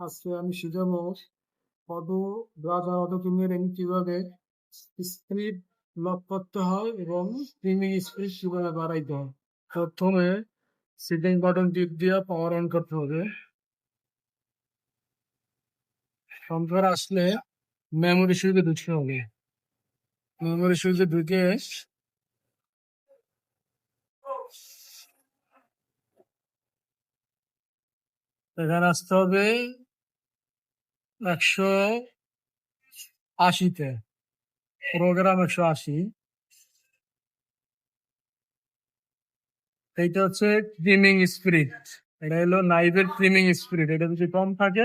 আজকে আমি শিখাবো ব্রাউজার অটো প্রিমিয়ারিং কীভাবে স্পিড লক করতে হয় এবং প্রিমিং স্পিড কীভাবে বাড়াইতে হয়। প্রথমে সেটিং বাটন টিপ দিয়ে পাওয়ার অন করতে হবে। সফটওয়্যার আসলে মেমোরি সুইচে ঢুকতে হবে। মেমোরি সুইচে ঢুকে এখানে আসতে হবে একশো আশিতে। প্রোগ্রাম একশো আশি। এইটা হচ্ছে ট্রিমিং স্পিরিট এটা হলো নাইভের ট্রিমিং স্পিরিট এটা যদি কম থাকে,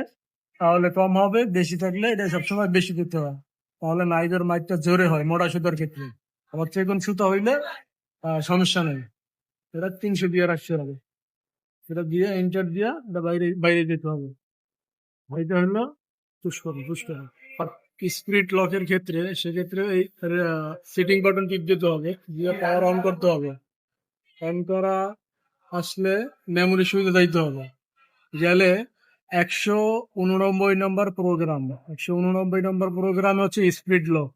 তাহলে কম হবে, বেশি থাকলে এটা সবসময় বেশি দিতে হয়। তাহলে নাইভের মাইকটা জোরে হয় মোটা সুতার ক্ষেত্রে। আবার চেগুন সুতা হইলে সমস্যা নেই। এটা তিনশো দিয়ে রাখতে হবে এটা দিয়ে এন্টার দিয়ে, এটা বাইরে বাইরে যেতে হবে। এটা হলো পুষ্কর আর স্পিরিট লকের ক্ষেত্রে, সেক্ষেত্রে এই সিটিং বাটন টিপ দিতে হবে, দিয়ে পাওয়ার অন করতে হবে। অন করা আসলে মেমোরি সুইচে যাইতে হবে। গেলে একশো উননব্বই নম্বর প্রোগ্রাম একশো উননব্বই নম্বর প্রোগ্রাম হচ্ছে স্পিড লক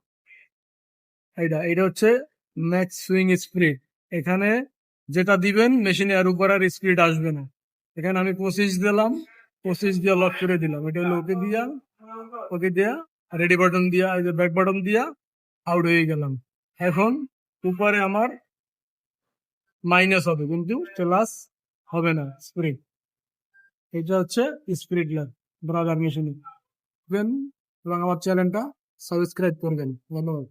এইটা এটা হচ্ছে ম্যাক্স সুইং স্পিড এখানে যেটা দিবেন মেশিনে আর উপর আর স্পিড আসবে না। এখানে আমি পঁচিশ দিলাম পঁচিশ দিয়ে লক করে দিলাম। এটা লোকে দিয়া ওকে দিয়া রেডি বাটন দিয়া, এই যে ব্যাক বাটন দিয়া আউট হয়ে গেলাম। এখন উপরে আমার মাইনাস হবে, কিন্তু প্লাস হবে না স্প্রিট এটা হচ্ছে স্পিরিট লার ব্রাদার মেশিনে এবং আমার চ্যানেলটা সাবস্ক্রাইব করবেন। ধন্যবাদ।